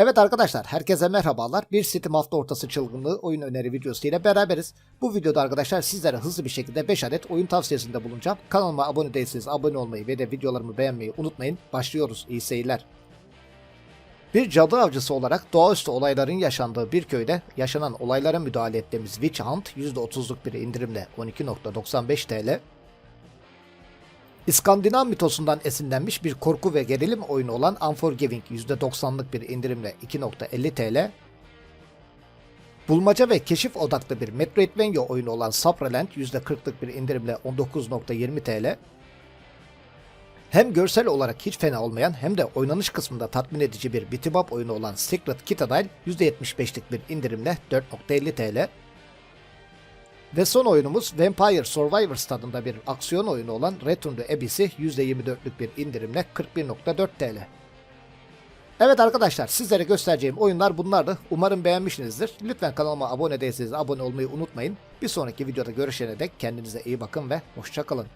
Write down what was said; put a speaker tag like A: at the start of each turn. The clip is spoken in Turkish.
A: Evet arkadaşlar herkese merhabalar. Bir Steam hafta ortası çılgınlığı oyun öneri videosu ile beraberiz. Bu videoda arkadaşlar sizlere hızlı bir şekilde 5 adet oyun tavsiyesinde bulunacağım. Kanalıma abone değilseniz abone olmayı ve de videolarımı beğenmeyi unutmayın. Başlıyoruz. İyi seyirler. Bir cadı avcısı olarak doğaüstü olayların yaşandığı bir köyde yaşanan olaylara müdahale ettiğimiz Witch Hunt %30'luk bir indirimle 12.95 TL, İskandinav mitosundan esinlenmiş bir korku ve gerilim oyunu olan Unforgiving %90'lık bir indirimle 2.50 TL, bulmaca ve keşif odaklı bir Metroidvania oyunu olan Supraland %40'lık bir indirimle 19.20 TL, hem görsel olarak hiç fena olmayan hem de oynanış kısmında tatmin edici bir up oyunu olan Secret Citadel %75'lik bir indirimle 4.50 TL, ve son oyunumuz Vampire Survivors tadında bir aksiyon oyunu olan Return to Abyss'i %24'lük bir indirimle 41.4 TL. Evet arkadaşlar sizlere göstereceğim oyunlar bunlardı. Umarım beğenmişsinizdir. Lütfen kanalıma abone değilseniz abone olmayı unutmayın. Bir sonraki videoda görüşene dek kendinize iyi bakın ve hoşçakalın.